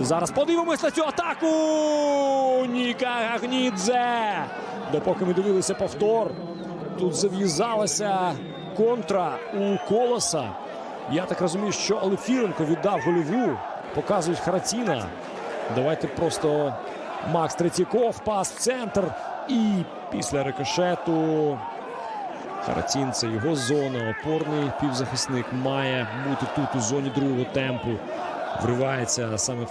Зараз подивимось на цю атаку. Ніка Гагнідзе. Допоки ми дивилися повтор, тут зав'язалася контра у колоса. Я так розумію, що Олефіренко віддав гольову. Показують Харатіна. Давайте просто Макс Третьяков, пас в центр. І після рикошету Харатін це його зона. Опорний півзахисник має бути тут у зоні другого темпу. Вривається саме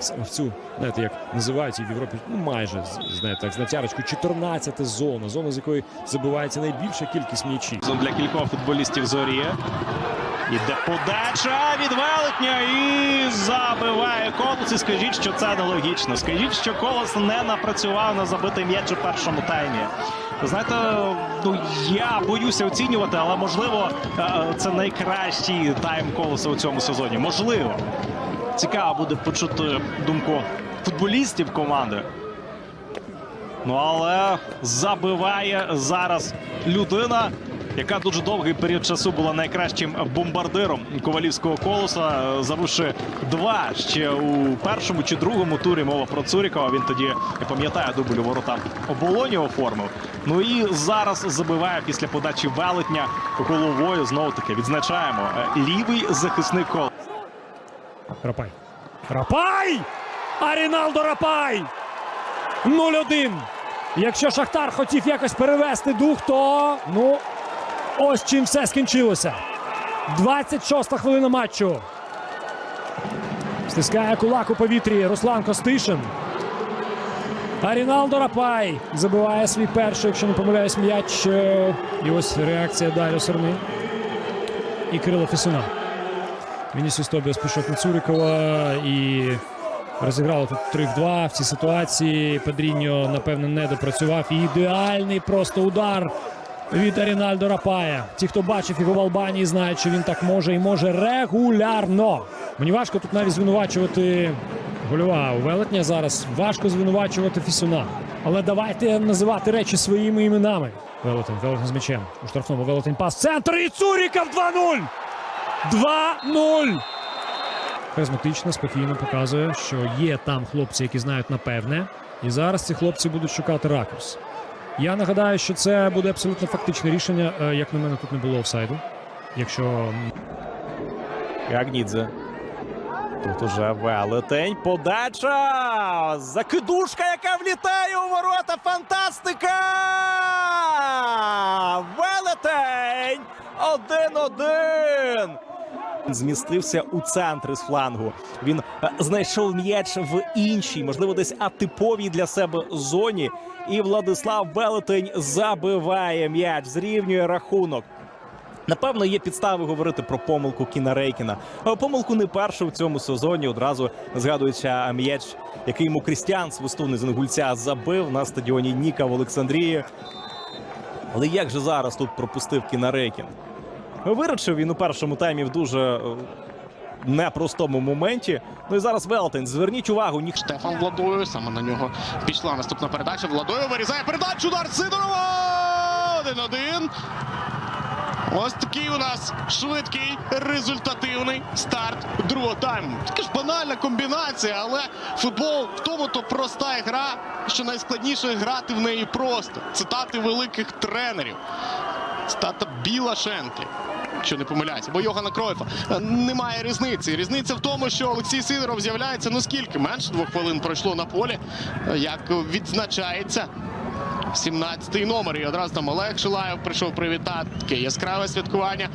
саме в цю, знаєте, як називають її в Європі, ну майже знаєте, так, з натярочку 14 зона. Зона, з якої забивається найбільша кількість м'ячів. для кількох футболістів зорі. Іде подача від велетня і забиває колос. І скажіть, що це нелогічно. Скажіть, що колос не напрацював на забитий м'яч у першому таймі. Ви Знаєте, ну я боюся оцінювати, але можливо е, це найкращий тайм колоса у цьому сезоні. Можливо, цікаво буде почути думку футболістів команди. Ну але забиває зараз людина, яка дуже довгий період часу була найкращим бомбардиром ковалівського колоса. Завивши два ще у першому чи другому турі. Мова про Цурікова. Він тоді я пам'ятаю дубль у воротах оболоні оформив. Ну і зараз забиває після подачі велетня головою. Знову таки відзначаємо е, лівий захисник колоса. Рапай. Рапай! А Ріналдо Рапай! 0-1. Якщо Шахтар хотів якось перевести дух, то ну ось чим все скінчилося. 26-та хвилина матчу. Стискає кулак у повітрі Руслан Костишин. А Ріналдо Рапай забиває свій перший, якщо не помиляюсь, м'яч. І ось реакція Дарю Серни і Кирила Фісуна. Вінісіус Тобіас пішов на Цурикова і розіграли тут 3 в 2 в цій ситуації. Педріньо, напевно, не допрацював. І ідеальний просто удар від Арінальдо Рапая. Ті, хто бачив його в Албанії, знають, що він так може і може регулярно. Мені важко тут навіть звинувачувати гольова велетня зараз. Важко звинувачувати Фісуна. Але давайте називати речі своїми іменами. Велетень, Велетень з м'ячем. У штрафному Велетень пас. Центр і Цуріков 2-0. 2-0. Харизматично, спокійно показує, що є там хлопці, які знають напевне. І зараз ці хлопці будуть шукати ракурс. Я нагадаю, що це буде абсолютно фактичне рішення. Е, Як на мене, тут не було офсайду. Якщо м, Гагнідзе. Тут уже велетень. Подача. Закидушка, яка влітає у ворота. Фантастика! Велетень! Один-один. Змістився у центр з флангу. Він е, знайшов м'яч в іншій, можливо, десь атиповій для себе зоні. І Владислав Велетень забиває м'яч, зрівнює рахунок. Напевно, є підстави говорити про помилку Кіна Рейкіна. Помилку не першу в цьому сезоні. Одразу згадується м'яч, який йому Крістіан свистуни з Інгульця забив на стадіоні Ніка в Олександрії. Але як же зараз тут пропустив Кіна Рейкін? Виручив він у першому таймі в дуже е, непростому моменті. Ну і зараз Велтен. Зверніть увагу, ніхто Штефан Владою. Саме на нього пішла наступна передача. Владою вирізає передачу. Удар Сидорова! Один-один. Ось такий у нас швидкий, результативний старт другого тайму. Така ж банальна комбінація, але футбол в тому то проста гра, що найскладніше грати в неї просто. Цитати великих тренерів. Цитата Білашенки, що не помиляюся, бо Йогана Кройфа Е, немає різниці. Різниця в тому, що Олексій Сидоров з'являється ну скільки менше двох хвилин пройшло на полі, е, як відзначається 17-й номер. І одразу там Олег Шилаєв прийшов привітати. Таке яскраве святкування.